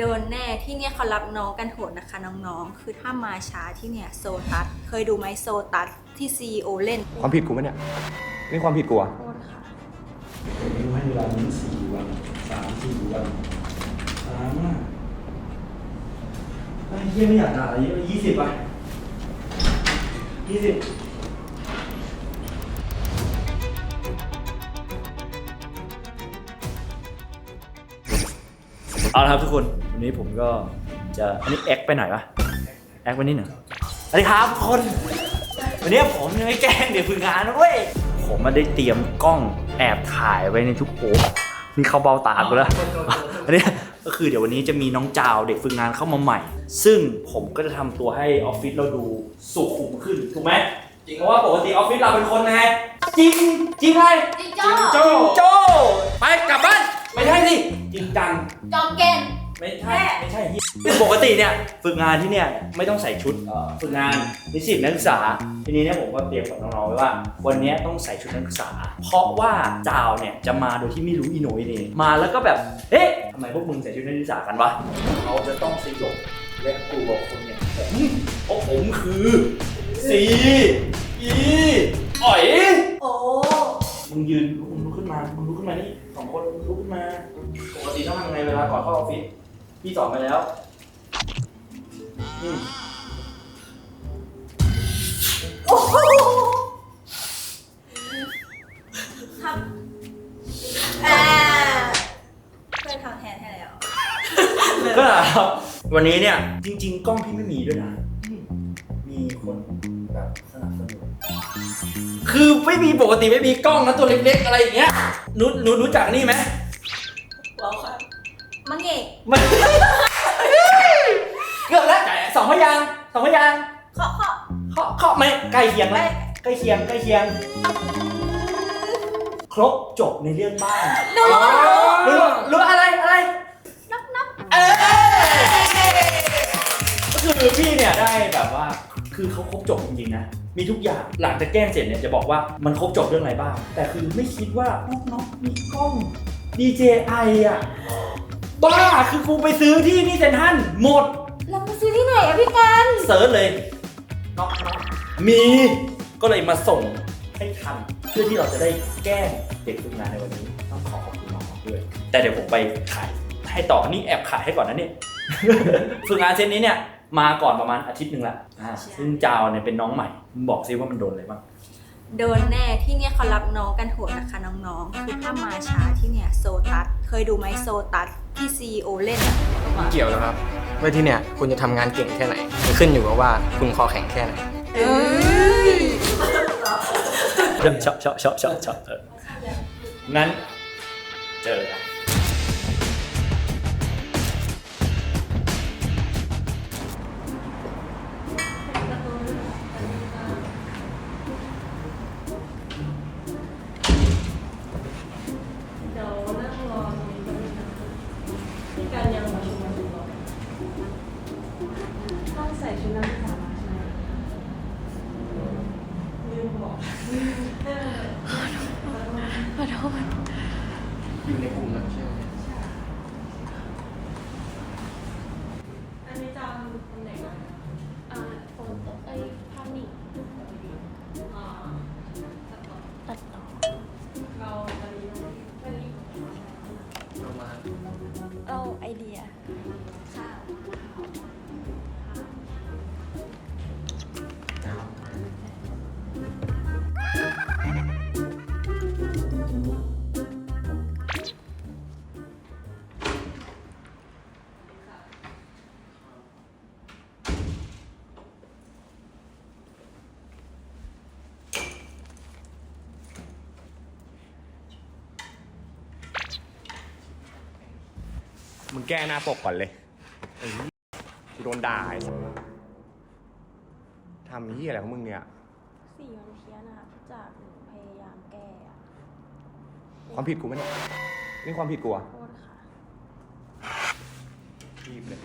โดนแน่ที่เนี่ยเขารับน้องกันโหดนะคะน้องๆ คือถ้ามาช้าที่เนี่ยโซตัส เคยดูไหมโซตัสที่ CEO เล่นความผิดกูไหมเนี่ยนี่ความผิดกูอะโทษค่ะ ผมให้เวลานี้สี่วันสามสี่วันช้ามากไอ้เหี้ยไม่อยากด่าอะไรเยอะยี่สิบไปยี่สิบเอาละครับทุกคน วันนี้ผมก็จะอันนี้แอคไปหน่อยวะแอคไปนิดหนึ่งสวัสดีครับทุกคน วันนี้ผมยังไม่แกล้งเดี๋ยวฝึกงานนะเว้ย ผมมาได้เตรียมกล้องแอบถ่ายไว้ในทุกโอ๊นี่เขาเบาตากูแล้ว อันนี้ก็คือเดี๋ยววันนี้จะมีน้องจาวเด็กฝึกงานเข้ามาใหม่ ซึ่งผมก็จะทำตัวให้ออฟฟิศเราดูสุขุมขึ้นถูกไหมจริงเพราะว่าปกติออฟฟิศเราเป็นคนไงจริงจริงอะไรจริงจ้าโจ้โจ้ไปกลับบ้านไม่ใช่สิจริงจัง จอมเกน ไม่ใช่ไม่ใช่เหี้ยปกติเนี่ยฝึกงานที่เนี่ยไม่ต้องใส่ชุดเอ่อฝึกงานนิสิตนักศึกษา ทีนี้เนี่ยผมก็เตรียมกับน้องๆไว้ว่า วันเนี้ยต้องใส่ชุดนักศึกษา เพราะว่าจาวเนี่ยจะมาโดยที่ไม่รู้อีโหนอีเหนี่มาแล้วก็แบบเอ๊ะทำไมพวกมึงใส่ชุดนักศึกษากันวะเขาจะต้องสยบและกลัวคนอย่างผมเพราะผมคือสีอีอ๋อย โอ้มึงยืนมึงลุกขึ้นมา มึงลุกขึ้นมานี่สองคนมึงลุกขึ้นมา ปกติต้องทำไงเวลาก่อนเข้าออฟฟิศ พี่สอนไปแล้วอืมโอ้โหครับอ่าเพื่อนทำแทนให้แล้ว ก็ครับวันนี้เนี่ยจริง ๆ กล้องพี่ไม่มีด้วยนะอืมมีคนแบบสนับสนุน คือไม่มีปกติไม่มีกล้องนะตัวเล็กๆอะไรอย่างเงี้ยนุนุรู้จักนี่ไหม เคียงไหมใกล้เคียงใกล้เคียง ครบจบในเรื่องบ้านดูรู้รู้อะไรอะไรนับนับเอ้ยก็คือพี่เนี่ยได้แบบว่า คือเขาครบจบจริงๆนะมีทุกอย่างหลังจากแกล้งเสร็จเนี่ยจะบอกว่ามันครบจบเรื่องอะไรบ้าง แต่คือไม่คิดว่าน้องๆมีกล้อง DJI อะ บ้าคือกูไปซื้อที่นี่เซนทรันหมดเราไปซื้อที่ไหนอะพี่กันเซิร์ชเลยน็อกน็อก มีก็เลยมาส่งให้ทันเพื่อที่เราจะได้แกล้งเด็กฝึกงานในวันนี้ต้องขอขอบคุณน้องๆด้วย แต่เดี๋ยวผมไปขายให้ต่อนี่แอบขายให้ก่อนนะเนี่ยฝึกงานเซตนี้เนี่ยมาก่อนประมาณอาทิตย์หนึ่งละอ่าซึ่งจาวเนี่ยเป็นน้องใหม่มึงบอกซิว่ามันโดนอะไรบ้างโดนแน่ที่เนี่ยเขารับน้องกันโหดนะคะน้องๆคือถ้ามาช้าที่เนี่ยโซตัสเคยดูไหมโซตัสที่ CEO เล่นอะไม่เกี่ยวนะครับว่าที่เนี่ยคุณจะทำงานเก่งแค่ไหนจะขึ้นอยู่กับว่าคุณคอแข็งแค่ไหน เอ้ยชอบชอบชอบชอบชอบเอองั้น เจอกัน ก้หน้าปกก่อนเลยไอ้เหี้ยกูโดนด่าไอ้สัสทำที่อะไรของมึงเนี่ย สี่วันเทียนอะจากหนูพยายามแก้อะความผิดกูไหมเนี่ยนี่ความผิดกูอะโทษค่ะ รีบเลย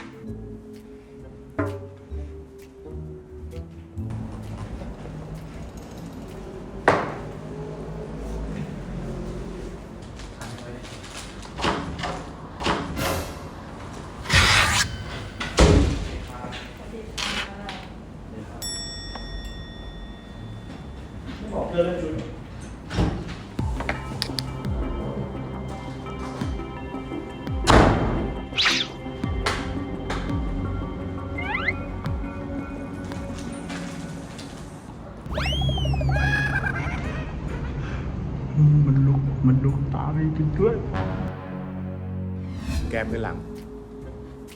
แก้พื้นหลัง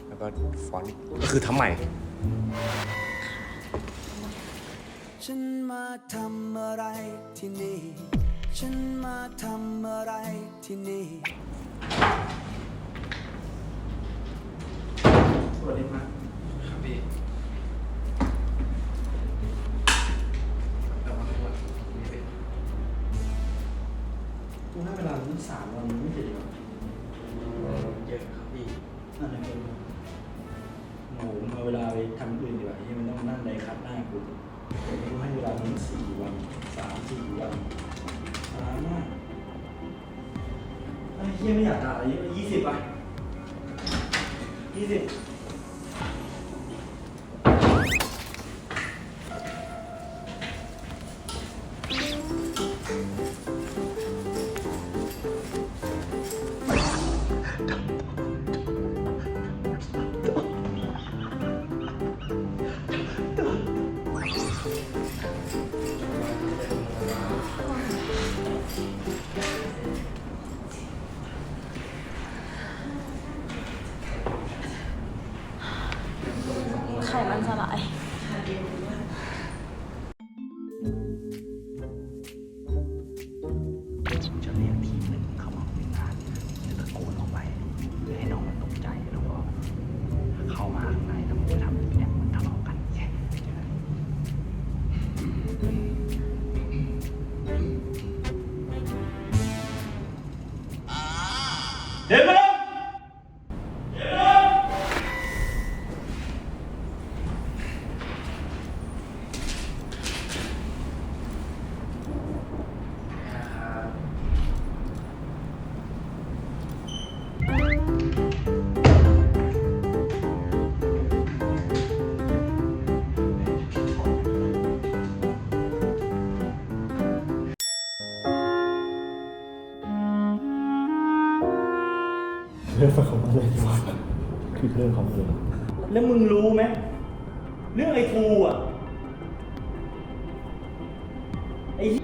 แล้วก็ฟอนต์ก็คือทำใหม่ ฉันมาทำอะไรที่นี่ ฉันมาทำอะไรที่นี่ สวัสดีครับครับ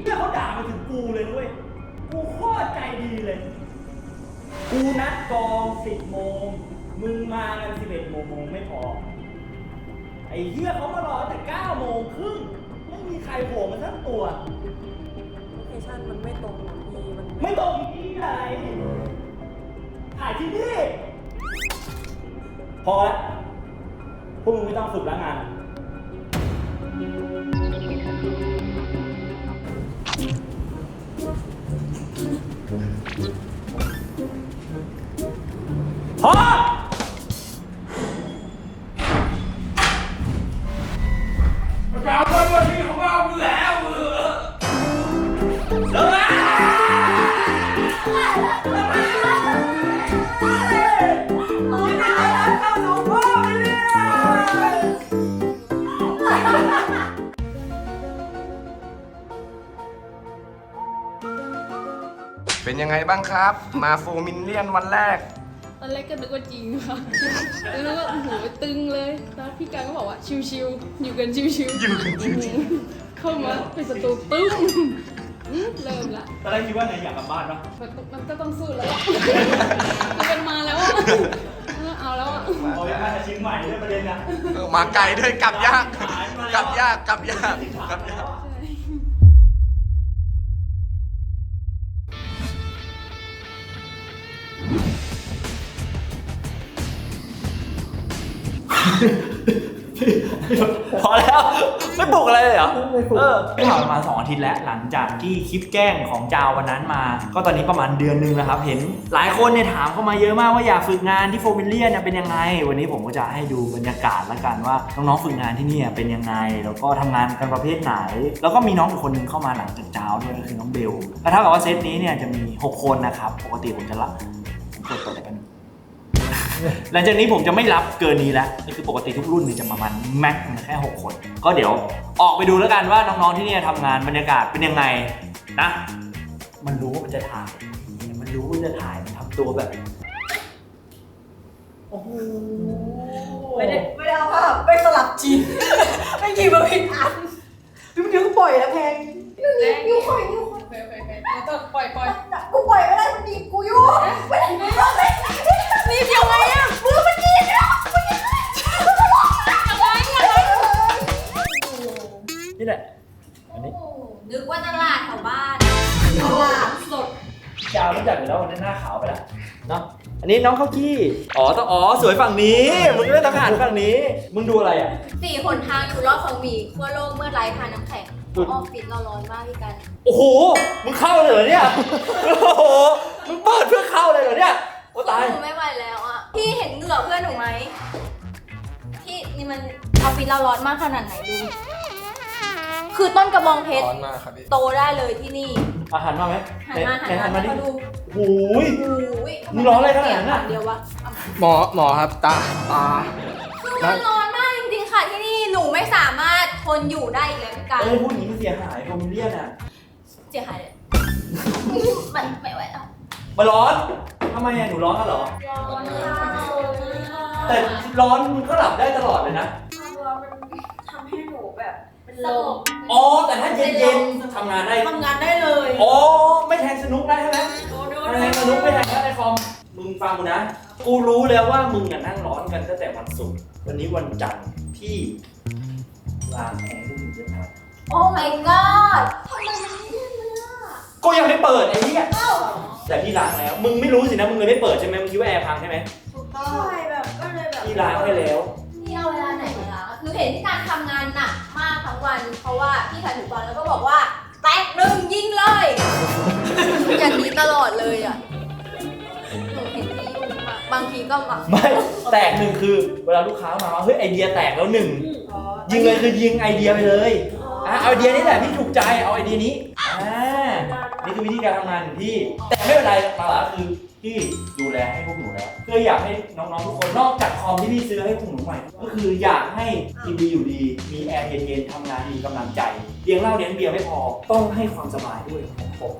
ยเขาด่ามาถึงกูเลยเว้ยกูโคตรใจดีเลย กูนัดกองสิบโมง มึงมากันสิบเอ็ดโมงโมงไม่พอ ไอ้เหี้ยเขามารอตั้งแต่เก้าโมงครึ่ง ไม่มีใครโผล่มาสักตัว โลเคชั่นมันไม่ตรงหรอกพี่มันไม่ตรงที่ไหนถ่ายที่นี่ พอแล้วพวกมึงไม่ต้องฝึกแล้วงาน พอเป็นยังไงบ้างครับ มาโฟมินเลียนวันแรก ตอนแรกก็นึกว่าจริงค่ะ นึกว่าโอ้โหตึงเลย แล้วพี่การก็บอกว่าชิวๆ อยู่กันชิวๆ อยู่กันชิวเข้ามาเป็นศัตรูปึ้งอื้อเริ่มละ ตอนแรกคิดว่าไงอยากกลับบ้านปะมันต้องมันก็ต้องสู้แล้วอะคือมันมาแล้วอะเออเอาแล้วอะเอาอย่างมาจากเชียงใหม่ด้วยประเด็นนะเออมาไกลด้วยกลับยาก กลับยาก กลับยาก กลับยาก พอแล้ว ไม่ปลุกอะไรเลยเหรอเออผ่านมาสองอาทิตย์แล้ว หลังจากที่คลิปแกล้งของจาววันนั้นมา ก็ตอนนี้ประมาณเดือนหนึงแล้วครับ เห็นหลายคนเนี่ยถามเข้ามาเยอะมากว่าอยากฝึกงานที่โฟมิเลียเนี่ยเป็นยังไง วันนี้ผมก็จะให้ดูบรรยากาศละกันว่าน้องๆฝึกงานที่เนี่ยเป็นยังไง แล้วก็ทำงานกันประเภทไหน แล้วก็มีน้องอีกคนนึงเข้ามาหลังจากจาวด้วยก็คือน้องเบลแล้วเท่ากับว่าเซตนี้เนี่ยจะมีหกคนนะครับ ปกติผมจะละผมกดตัวอะไรกันง หลังจากนี้ผมจะไม่รับเกินนี้แล้วก็คือปกติทุกรุ่นเนี่ยจะประมาณแม็กแค่ 6 คน ก็เดี๋ยวออกไปดูแล้วกันว่าน้องๆที่เนี่ยทำงานบรรยากาศเป็นยังไงนะ มันรู้ว่ามันจะถ่าย มันรู้ว่ามันจะถ่ายมันทำตัวแบบโอ้โหไม่ได้ไม่ได้เอาภาพไปสลับจริงไม่กี่มาผิดอันดูมันเดี๋ยวกูปล่อยแล้วแพงแรงยูปล่อยยูโอเคโอเคโอเคเราต้องปล่อยปล่อยกูปล่อยไม่ได้มันดีบกูอยู่ไม่ได้ไม่ได้นี่ยังไง แหละ อันนี้นึกว่าตลาดแถวบ้านตลาดสดยาวรู้จักอยู่แล้ววันนี้หน้าขาวไปแล้วเนาะ อันนี้น้องข้าวกี้ อ๋อต้องอ๋อสวยฝั่งนี้ มึงก็เล่นทหารฝั่งนี้ มึงดูอะไรอะ สี่หนทางอยู่รอบของหมีขั้วโลกเมื่อไร้ทานน้ำแข็งออฟฟิศเราร้อนมากพี่กัน โอ้โห มึงเข้าเลยเหรอเนี่ย โอ้โห มึงเปิดเพื่อเข้าเลยเหรอเนี่ย โอ้ตาย หนูไม่ไหวแล้วอะ พี่เห็นเหงื่อเพื่อนหนูไหมที่นี่มันออฟฟิศเราร้อนมากขนาดไหนดู คือต้นกระบองเพชรร้อนมากครับพี่ โตได้เลยที่นี่อาหารมาไหมหันมาไหหันหันมามาดิมาดูโอ้ยโอ้ยมึงร้อนอะไรขนาดนั้นอะเดียววะหมอหมอครับตาตา คือมันร้อนมากจริงๆค่ะที่นี่หนูไม่สามารถทนอยู่ได้อีกแล้วพี่กันเอ้ยพูดอย่างนี้มันเสียหายโรมิเลียนอะ เสียหายเลยไม่ไม่ไหวแล้วมาร้อนทำไมอะหนูร้อนกันเหรอ ร้อนค่ะแต่ร้อนมึงก็หลับได้ตลอดเลยนะ ทำให้หนูแบบเป็น สลงมบอ๋อ แต่ถ้าเย็นๆทำงานได้ ทำงานได้เลยอ๋อ ไม่แทงสนุกได้ใช่ไหมไม่แทงสนุกไม่แทงแค่ในคอม มึงฟังกูนะ กูรู้แล้วว่ามึงอะนั่งร้อนกันตั้งแต่วันศุกร์ วันนี้วันจันทร์ที่ล้างแอร์ให้มึงด้วยครับโอ้ my god ทำไมมันไม่เย็นเลยอะก็ยังไม่เปิดไอ้เนี่ยแต่พี่ล้างแล้ว มึงไม่รู้สินะ มึงเลยไม่เปิดใช่ไหมมึงคิดว่าแอร์พังใช่ไหมใช่แบบก็เลยแบบพี่ล้างให้แล้ว นี่เอาเวลาไหนมาล้างอะคือเห็นที่การทำงานหนักมากทั้ง วัน เพราะว่าพี่ถ่ายถูกตอนแล้วก็บอกว่า แตกหนึ่งยิงเลยอย่างนี้ตลอดเลยอะหนูเห็นพี่ยุ่งมากบางทีก็มาไม่แตกหนึ่งคือ เวลาลูกค้ามาว่าเฮ้ยไอเดียแตกแล้วหนึ่งยิงเลยคือยิงไอเดียไปเลยอะเอาไอเดียนี้แหละพี่ถูกใจเอาไอเดียนี้อ่านี่คือวิธีการทำงานของพี่ แต่ไม่เป็นไรมาละคือ พี่ดูแลให้พวกหนูแล้วเพื่ออยากให้น้องๆทุกคนนอกจากคอมที่พี่ซื้อให้พวกหนูใหม่ ก็คืออยากให้กินดีอยู่ดี มีแอร์เย็นๆทำงานมีกำลังใจเลี้ยงเหล้าเลี้ยงเบียร์ไม่พอต้องให้ความสบายด้วยของผม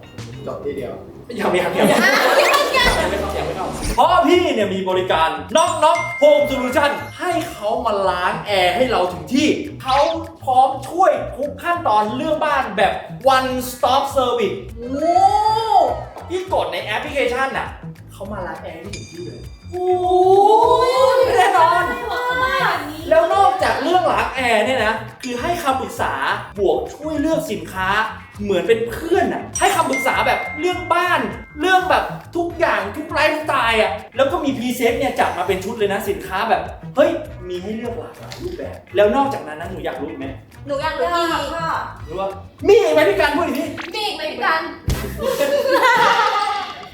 จบทีเดียวยังไม่ครับยังไม่ครับยังไม่ครับยังไม่ครับเพราะพี่เนี่ยมีบริการน็อกน็อกโฮมโซลูชันให้เขามาล้างแอร์ให้เราถึงที่เขาพร้อมช่วยทุกขั้นตอนเรื่องบ้านแบบ one stop service โอ้พี่กดในแอปพลิเคชันน่ะ เขามาล้างแอร์ให้ถึงที่เลยโหแน่นอนมากแล้วนอกจากเรื่องล้างแอร์เนี่ยนะ คือให้คำปรึกษาบวกช่วยเลือกสินค้า เหมือนเป็นเพื่อนอะ ให้คำปรึกษาแบบเรื่องบ้าน เรื่องแบบทุกอย่างทุกไลฟ์สไตล์อะ แล้วก็มีพรีเซตเนี่ยจัดมาเป็นชุดเลยนะสินค้าแบบ เฮ้ย มีให้เลือกหลากหลายรูปแบบ แล้วนอกจากนั้นนะหนูอยากรู้อีกไหมหนูอยากรู้อีกค่ะรู้ว่ามีอีกไหมพี่การพูดอีกทีมีอีกไหมพี่กัน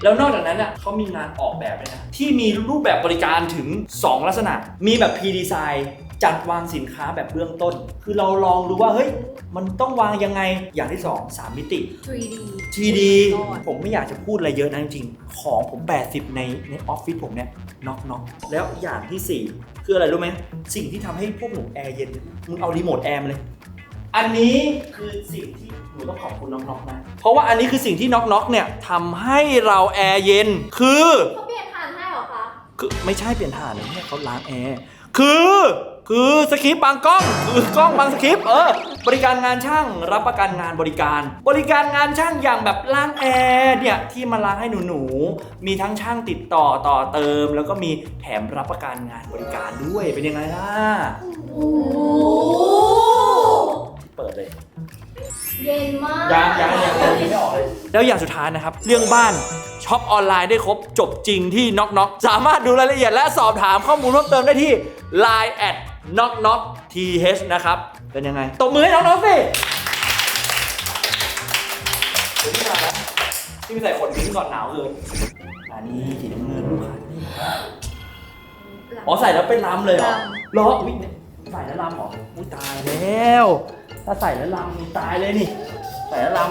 แล้วนอกจากนั้นอะเขามีงานออกแบบด้วยนะที่มีรูปแบบบริการถึง 2 ลักษณะ มีแบบ P design จัดวางสินค้าแบบเบื้องต้น คือเราลองดูว่าเฮ้ยมันต้องวางยังไงอย่างที่ 2 3 มิติ 3D 3D ผมไม่อยากจะพูดอะไรเยอะนะจริงๆของผม 80 ในในออฟฟิศผมเนี่ยน็อกน็อกแล้วอย่างทีสี่4 คืออะไรรู้ไหมสิ่งที่ทำให้พวกหนูแอร์เย็นมึงเอารีโมทแอร์มาเลย อันนี้คือสิ่งที่หนูต้องขอบคุณน็อกๆนะ เพราะว่าอันนี้คือสิ่งที่น็อกๆเนี่ยทำให้เราแอร์เย็น คือเขาเปลี่ยนผ่านให้เหรอคะ คือไม่ใช่เปลี่ยนถ่านนะเนี่ยเขาล้างแอร์ คือ คือสคริปต์บางกล้องคือกล้องบางสคริปต์เออบริการงานช่างรับประกันงานบริการ บริการงานช่างอย่างแบบล้างแอร์เนี่ยที่มาล้างให้หนูๆมีทั้งช่างติดต่อต่อเติม แล้วก็มีแถมรับประกันงานบริการด้วยเป็นยังไงล่ะ โอ้ เปิดเลยเย็นมากยังยังยังยังไม่ออกเลย แล้วอย่างสุดท้ายนะครับ เรื่องบ้านช็อปออนไลน์ได้ครบจบจริงที่น็อกน็อกสามารถดูรายละเอียดและสอบถามข้อมูลเพิ่มเติมได้ที่ Line แอดน็อกน็อก th นะครับ เป็นยังไงตบมือให้น้องๆสิเดี๋ยวพี่มาแล้วที่ไม่ใส่ขนทิ้งก่อนหนาวเลยอันนี้สีน้ำเงินลูกค้านี่อ๋อใส่แล้วเป็นลำเลยเหรอเหรออุ๊ยเนี่ยใส่แล้วลำเหรออุ้ยตายแล้ว ถ้าใส่แล้วลำตายเลยนี่ ใส่แล้วลำ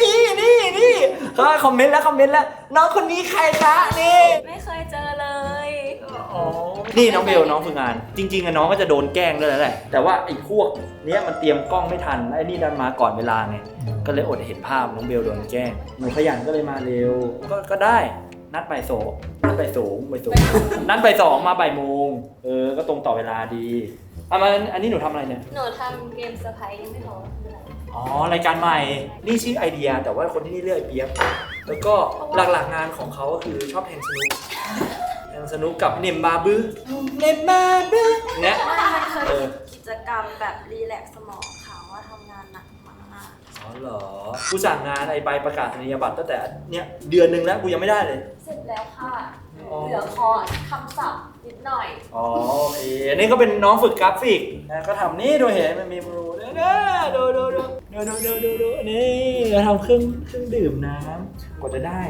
นี่นี่นี่คอมเมนต์แล้วคอมเมนต์แล้ว น้องคนนี้ใครคะนี่ ไม่เคยเจอเลย นี่น้องเบลน้องฝึกงาน จริงๆอะน้องก็จะโดนแกล้งด้วยแหละ แต่ว่าไอ้พวกเนี้ยมันเตรียมกล้องไม่ทันไอ้นี่ดันมาก่อนเวลาไงก็เลยอดเห็นภาพน้องเบลโดนแกล้งหนูขยันก็เลยมาเร็ว ก็ก็ได้นัดไปโซ องนัดบ่ายสองบ่ายสองนัดบ่ายสองมาบ่ายโมงเออ ก็ตรงต่อเวลาดีอะมาอันนี้หนูทำอะไรเนี่ย หนูทำเกมเซอร์ไพรส์ยังไม่พอคืออะไร อ๋อ รายการใหม่ นี่ชื่อไอเดีย แต่ว่าคนที่นี่เรียกไอเปียกแล้วก็หลักๆงานของเขาก็คือชอบแทงสนุกแทงสนุกกับเนมบาบือเนมบาบือเนี่ยไม่มันเคยเออ กิจกรรมแบบรีแลกซ์สมองค่ะว่าทำงานหนักมาก อ๋อเหรอ กูสั่งงานไอใบประกาศนียบัตรตั้งแต่เนี่ยเดือนหนึ่งแล้วกูยังไม่ได้เลย เสร็จแล้วค่ะ อ๋อ เหลือคอคำศัพท์นิดหน่อย อ๋อโอเคอันนี้ก็เป็นน้องฝึกกราฟิกนะก็ทำนี่ดูเห็นมันมีมือดูนะดูดูดูดูดูดูดูดูนี่เราทำเครื่องเครื่องดื่มน้ำกว่าจะได้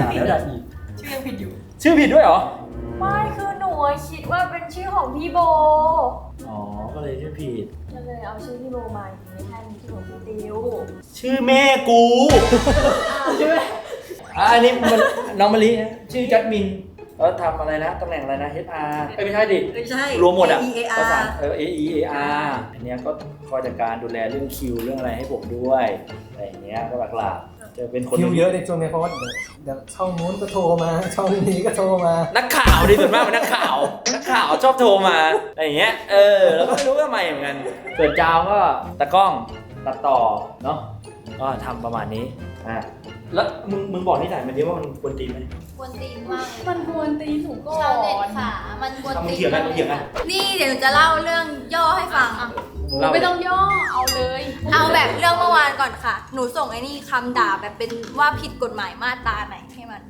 สาแล้วดับอีก ชื่อยังผิดอยู่ ชื่อผิดด้วยเหรอ ไม่คือหนูอะคิดว่าเป็นชื่อของพี่โบ อ๋อ ก็เลยชื่อผิด ก็เลยเอาชื่อพี่โบมาไม่ใช่เป็นชื่อของพี่ติวชื่อแม่กูอะอันนี้มันน้องมะลินะชื่อจัดมินแล้วทำอะไรนะตำแหน่งอะไรนะ HR เอ้ยไม่ใช่ดิ ไม่ใช่ รวมหมดอะ E A ประสาน R เออ A E A R อันเนี้ยก็คอยจัดการดูแลเรื่องคิวเรื่องอะไรให้ผมด้วยอะไรอย่างเงี้ยก็หลักๆ จะเป็นคนคิวเยอะในช่วงนี้เพราะว่าเดี๋ยวเดี๋ยวช่องนู้นก็โทรมาช่องนี้ก็โทรมา นักข่าวดิส่วนมากเป็นนักข่าว นักข่าวชอบโทรมาอะไรอย่างเงี้ย เออ แล้วก็ไม่รู้ทำไมเหมือนกันส่วนจาวก็ตะกล้องตัดต่อเนาะก็ทำประมาณนี้อะ แล้วมึงมึงบอกนิสัยมันดิว่ามันควรตีนไหม กวนตีนมากเลยมันควรตีหนูก่อชาวเน็ตนค่ะมันกวนเอามึตีงเถียงกันมึงเถียงกัน นี่เดี๋ยวหนูจะเล่าเรื่องย่อให้ฟังอะเล่าไม่ต้องย่อเอาเลยเอาแบบเรื่องเมื่อวานก่อนค่ะ หนูส่งไอ้นี่คำด่าแบบเป็นว่าผิดกฎหมายมาตราไหน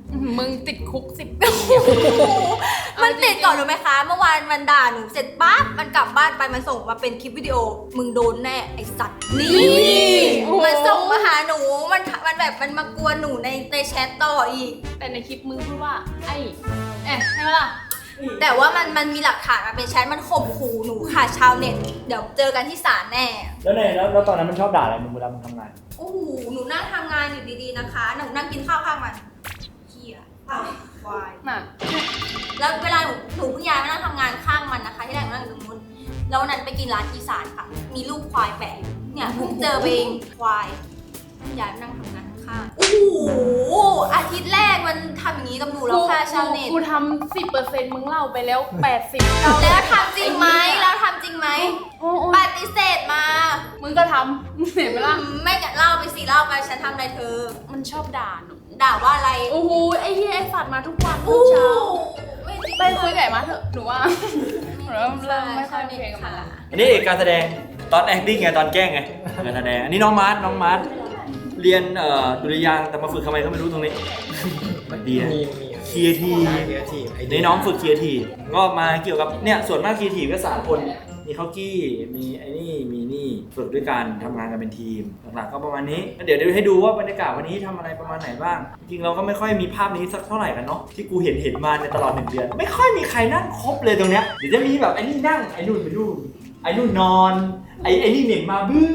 ให้มันมึงติดคุกสิบปีมันติดก่อนรู้ไหมคะ เมื่อวานมันด่าหนูเสร็จปั๊บมันกลับบ้านไปมันส่งมาเป็นคลิปวิดีโอ มึงโดนแน่ไอสัตว์นี่โอ้โหมันส่งมาหาหนูมันมันแบบมันมากวนหนูในในแชทต่ออีก แต่ในคลิปมึงพูดว่า ไอ้เอ๊ะใช่ไหมล่ะแต่ว่ามันมันมีหลักฐานมาเป็นแชทมันข่มขู่หนูค่ะชาวเน็ต เดี๋ยวเจอกันที่ศาลแน่ แล้วในแล้วแล้วตอนนั้นมันชอบด่าอะไรมึงเวลามึงทำงานโอ้โหหนูนั่งทำงานอยู่ดีๆนะคะหนูนั่งกินข้าวข้างมัน เฮียควายน่ะแล้วเวลาหนูหนูเพิ่งย้ายมานั่งทำงานข้างมันนะคะ ที่แรกหนูนั่งอยู่ตรงนู้นแล้ววันนั้นไปกินร้านอีสานค่ะ มีลูกควายแปะเนี่ยเพิ่งเจอไปเองควายย้ายมานั่งทำงานข้างๆโอ้โหอาทิตย์แรกมันทำอย่างนี้กับหนูแล้วค่ะชาวเน็ตกูทำสิบเปอร์เซ็นต์มึงเล่าไปแล้วแปดสิบแล้วทำจริงไหมแล้วทำจริงไหมโอ้โอ้ปฏิเสธมา มึงก็ทำเห็นไหมล่ะ ไม่กัดเล่าไปสิเล่าไปฉันทำอะไรเธอ มันชอบด่าหนู ด่าว่าอะไรโอ้โหไอ้เหี้ยไอ้สัตว์มาทุกวันทุโอ้กโหเช้าไม่จริงไปคุยกับไอ้มาเถอะหนูว่าหนูเริ่มเริ่มไม่ค่อยโอเคกับมันละอันนี้เอกการแสดงตอน acting ไงตอนแกล้งไงการแสดงอันนี้น้องมาร์ทน้องมาร์ทเรียนเอ่อดุริยางค์แต่มาฝึกทำไมก็ไม่รู้ตรงนี้ดีนะ มีมีครีเอทีฟเดียทีไอนี่น้องฝึกครีเอทีฟก็มาเกี่ยวกับเนี่ยส่วนมากครีเอทีฟก็สามคน มีข้าวกี้ มีไอ้นี่ มีนี่ฝึกด้วยกันทำงานกันเป็นทีม หลักๆก็ประมาณนี้เดี๋ยวเดี๋ยวให้ดูว่าบรรยากาศวันนี้ทำอะไรประมาณไหนบ้าง จริงเราก็ไม่ค่อยมีภาพนี้สักเท่าไหร่กันเนาะ ที่กูเห็นเห็นมาในตลอดหนึ่งเดือน ไม่ค่อยมีใครนั่งครบเลยตรงเนี้ย เดี๋ยวจะมีแบบไอ้นี่นั่ง ไอ้นู่นไปดู ไอ้นู่นนอน ไอ้ไอ้นี่เหม่งมาบื้อ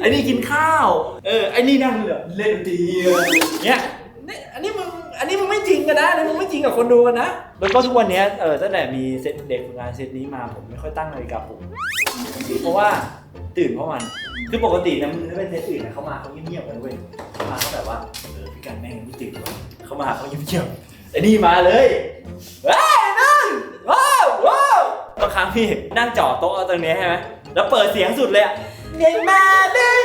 ไอ้นี่กินข้าว เออ ไอ้นี่นั่งแบบเล่นดนตรีเนี่ยนี่อันนี้มึง อันนี้มึงไม่จริงกันนะอันนี้มึงไม่จริงกับคนดูกันนะ แล้วก็ทุกวันเนี้ยเออตั้งแต่มีเซตเด็กฝึกงานเซตนี้มาผมไม่ค่อยตั้งนาฬิกาปลุกเพราะว่าตื่นเพราะมัน คือปกตินะมึงถ้าเป็นเซตอื่นนะเขามาเขาเงียบๆกันเว้ยเขามาเขาแบบว่าเออพี่กันแม่งไม่ตื่นเขามาเขาเงียบๆไอ้นี่มาเลยเฮ้ยนั่งว้าวว้าวบางครั้งพี่นั่งจ่อโต๊ะตรงนี้ใช่ไหมแล้วเปิดเสียงสุดเลยอะเด็กมาด้ง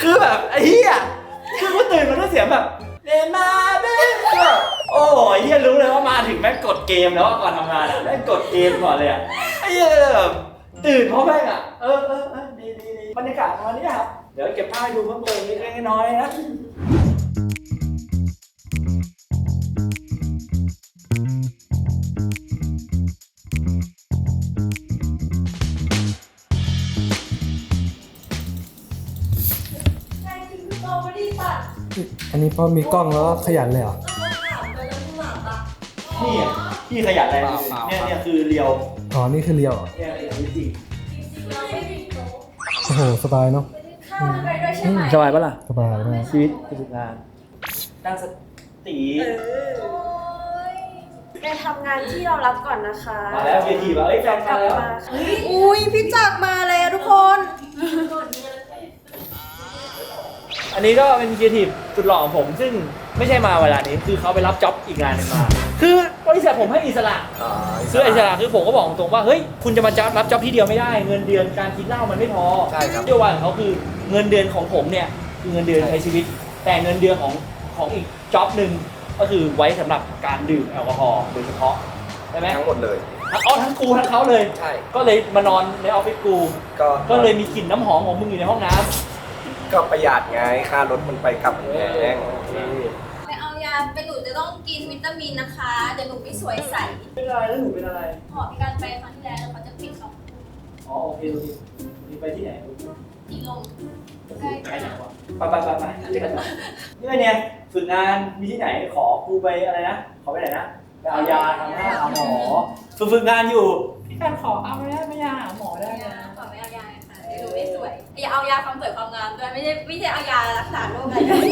คือแบบไอ้เหี้ยคือกูตื่นมาด้วยเสียงแบบ เดนมาเด้งแบบโอ้ยเฮียรู้เลยว่ามาถึงแม่งกดเกมแล้วอะก่อนทำงานอะแม่งกดเกมก่อนเลยอะไอ้เฮียแบบตื่นเพราะแม่งอะเออเออเออดีดีดีบรรยากาศประมาณนี้ครับ เดี๋ยวเก็บภาพให้ดูเพิ่มเติมเล็กๆน้อยๆนะ อันนี้พอมีกล้องแล้วก็ขยันเลยเหรอ นี่อะพี่ขยันอะไรเปล่าเปล่า เนี่ยเนี่ยคือเรียวอ๋อ นี่คือเรียวเหรอเนี่ยเรียวจริงโอ้โห สบายเนาะขข้าวมันไปด้วยใช่ไหมสบายปะล่ะ สบายมากชีวิตการทำงานตั้งสติโอ้ยไปทำงานที่เรารับก่อนนะคะมาแล้วเวทีมาเอ้ยแฟนกลัมาบแล้วมาค่ะอุ้ยพี่จักรมาแล้วทุกคน อันนี้ก็เป็นครีเอทีฟสุดหล่อของผม ซึ่งไม่ใช่มาเวลานี้คือเขาไปรับจ็อบอีกงานหนึงมา คือบริษัทผมให้อิสระอ่าคืออิสระคือผมก็บอกตรงๆว่าเฮ้ยคุณจะมาจับรับจ็อบที่เดียวไม่ได้ เงินเดือนการกินเหล้ามันไม่พอใช่ครับนโยบายของเขาคือเงินเดือนของผมเนี่ยคือเงินเดือนในชีวิต แต่เงินเดือนของของอีกจ็อบหนึ่งก็คือไว้สำหรับการดื่มแอลกอฮอล์โดยเฉพาะใช่ไหม ทั้งหมดเลยทั้งอ๋อทั้งกูทั้งเขาเลย ใช่ ก็เลยมานอนในออฟฟิศกู ก็ ก็เลยมีกลิ่นน้ำหอมของมึงอยู่ในห้องน้ ก็ประหยัดไงค่ารถมันไปกลับำแพงไปเอายาไปหนูจะต้องกินวิตามินนะคะ เดี๋ยวหนูไม่สวยใสเป็นอะไรแล้วหนูเป็นอะไร หมอพี่การไปครั้งที่แล้วเขาจะปิดสองอ๋อโอเคโอเคนี่ไปที่ไหนทีลงใกล้ไหนวะไปไปไปไปนี่กันนี่ไงเนี่ยฝึกงานมีที่ไหนขอครูไปอะไรนะ ขอไปไหนนะไปเอายาทำหน้าหาหมอฝึกฝึกงานอยู่พี่การขอเอาได้ไหมยาหาหมอได้ไห อไม่เอายาค่ะดูไม่สวย อย่าเอายาความสวยความงามด้วยไม่ใช่ไม่ใช่เอายารักษาโรคอะไรด้วย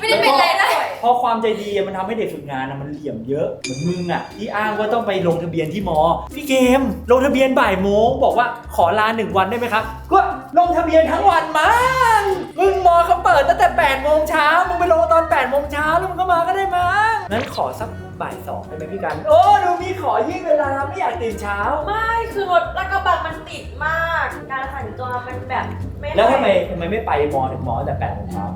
ไม่ได้เป็นอะไรได้เพราะความใจดีมันทำให้เด็กฝึกงานอะมันเหลี่ยมเยอะ เหมือนมึงอะที่อ้างว่าต้องไปลงทะเบียนที่มอ พี่เกม ลงทะเบียนบ่ายโมงบอกว่าขอลาหนึ่งวันได้ไหมครับ ก็ลงทะเบียนทั้งวันมั้งมึงมอเขาเปิดตั้งแต่8ปดโมงเช้ามึงไปลงตอน8ปดโมงเช้าแล้วมึงก็มาก็ได้มั้งงั้นขอสัก บ่ายสองได้ไหมพี่กัน โอ้ดูมีขอยิ่งเวลาไม่อยากตื่นเช้า ไม่คือรถลาดกระบังมันติดมาก การสัญจรมันแบบไม่แล้วทำไมทำไมไม่ไปมอถึงมอตั้งแต่แปดโมงเช้า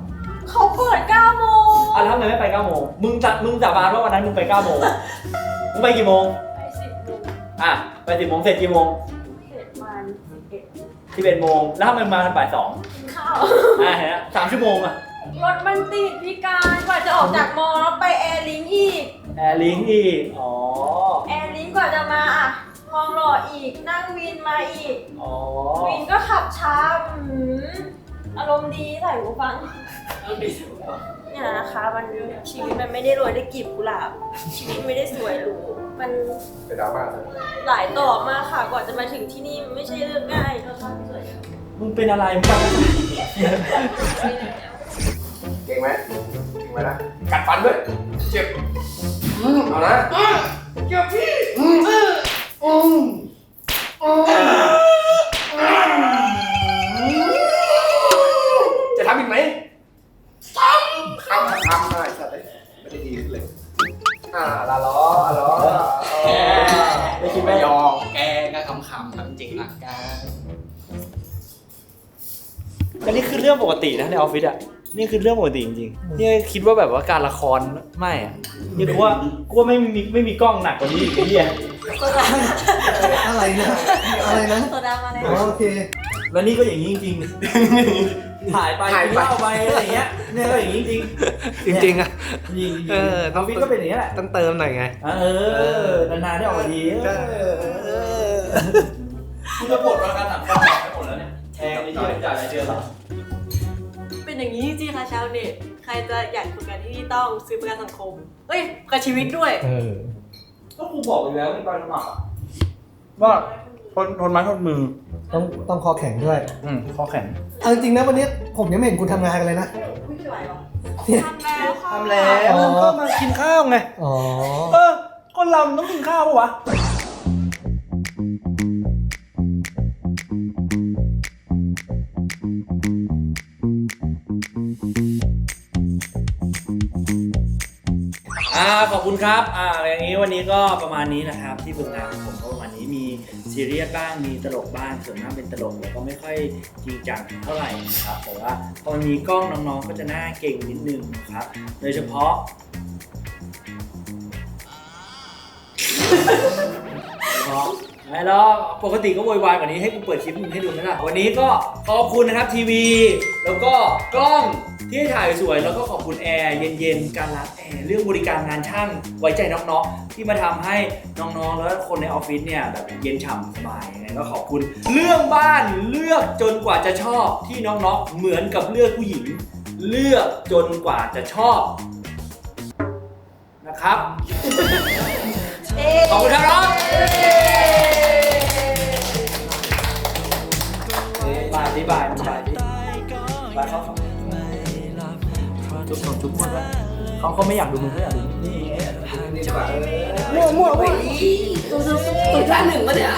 เขาเปิด9โมงอะแล้วทำไมไม่ไปเก้าโมงมึงจะมึงสาบานว่าวันนั้นมึงไปเก้าโมงมึงไปกี่โมงไปสิบโมงอะไปสิบโมงเสร็จกี่โมงเสร็จมันสิบเอ็ดสิบเอ็ดโมงแล้วทำไมมาบ่ายสองกินข้าวอะเห็นไหมสามชั่วโมงอะรถมันติดพิการกว่าจะออกจากมอแล้วไปแอร์ลิงอีก แอร์ลิงก์อีก อ๋อ แอร์ลิงกว่าจะมาอะคลองหล่ออีกนั่งวินมาอีก อ๋อ วินก็ขับช้าอื้อหืออารมณ์ดีใส่หูฟังเนี่ยนะคะมันชีวิตมันไม่ได้โรยด้วยกลีบกุหลาบ ชีวิตไม่ได้สวยหรูมันเป็นดราม่าหลายต่อมากค่ะกว่าจะมาถึงที่นี่มันไม่ใช่เรื่องง่ายเราชอบสวยมึงเป็นอะไรมึงจำเก่งไหมเก่งไหมนะกัดฟันด้วยเจ็บอืม เอานะเจ็บพี่อืมอือืมจะทำอีกไหมทำทำทำอะไรสัตว์เลยไม่ได้ดีขึ้นเลย อ่าลาล้อลาล้อไม่คิดไหมยองแกก็ขำๆทำจริงหลักการอันนี้คือเรื่องปกตินะในออฟฟิศอะ นี่คือเรื่องปกติจริงๆนี่คิดว่าแบบว่าการละครไม่อะนี่กูว่ากูว่าไม่มีไม่มีกล้องหนักกว่านี้อีกไอ้เหี้ยอะไรเนี่ยอะไรนะโซดามาแล้วอ๋อโอเคแล้วนี่ก็อย่างนี้จริงๆถ่ายไปถ่ายไปกินเหล้าไปอะไรอย่างเงี้ยเนี่ยก็อย่างนี้จริงจริงๆอะๆจริงๆเออออฟฟิศก็เป็นอย่างนี้ยแหละต้องเติมหน่อยไงเออนานๆได้ออกมาทีเออคุณจะปลดประกันสังคมไปหมดแล้วเนี่ยแทงในที่จ่ายรายเดือนเหรอเป็น อย่างนี้จริงๆค่ะชาวเน็ตใครจะอยากฝึกงานที่นี่ต้องซื้อประกันสังคมเฮ้ยประกันชีวิตด้วยเออ ก็ครูบอกอยู่แล้วในใบสมัครอะว่าทนทนไม้ทนมือ ต้องต้องคอแข็งด้วย อืมข้อแข็ง เอาจริงๆนะวันนี้ผมยังไม่เห็นคุณทำงานกันเลยนะทำแล้วค่ะทำแล้วอ๋อก็มากินข้าวไง อ๋อ เออ คนเรามันต้องกินข้าวปะวะ ขอบคุณครับอ่าอย่างนี้วันนี้ก็ประมาณนี้นะครับ ที่ฝึกงานของผมก็ประมาณนี้มีซีเรียสบ้างมีตลกบ้างส่วนมากเป็นตลกแล้วก็ไม่ค่อยจริงจังเท่าไหร่นะครับแต่ว่าตอนนมีกล้องน้องๆก็จะหน้าเก่งนิดนึงนะครับ โดยเฉพาะเพราะ รอกปกติก็โวยวายกว่านี้ให้กูเปิดคลิปมึงให้ดูไหมล่ะวันนี้ก็ขอบคุณนะครับทีวี แล้วก็กล้องที่ถ่ายสวยแล้วก็ขอบคุณแอร์เย็นๆ การล้างแอร์เรื่องบริการงานช่างไว้ใจน้องๆ ที่มาทำให้น้องๆ แล้วคนในออฟฟิศเนี่ยแบบเย็นฉ่ำสบายยังไงก็ขอบคุณ เรื่องบ้านเลือกจนกว่าจะชอบที่น้องๆ เหมือนกับเลือกผู้หญิง เลือกจนกว่าจะชอบ นะครับ ขอบคุณครับ อธิบายอธิบายดิบายเขาจุ๊บสองจุ๊บหมดแล้วเขาเขาไม่อยากดูมึงเขาอยากดูนี่นี่จังหวะมั่วมั่วมั่วตัวตัวตัวท่าหนึ่งปะเนี่ย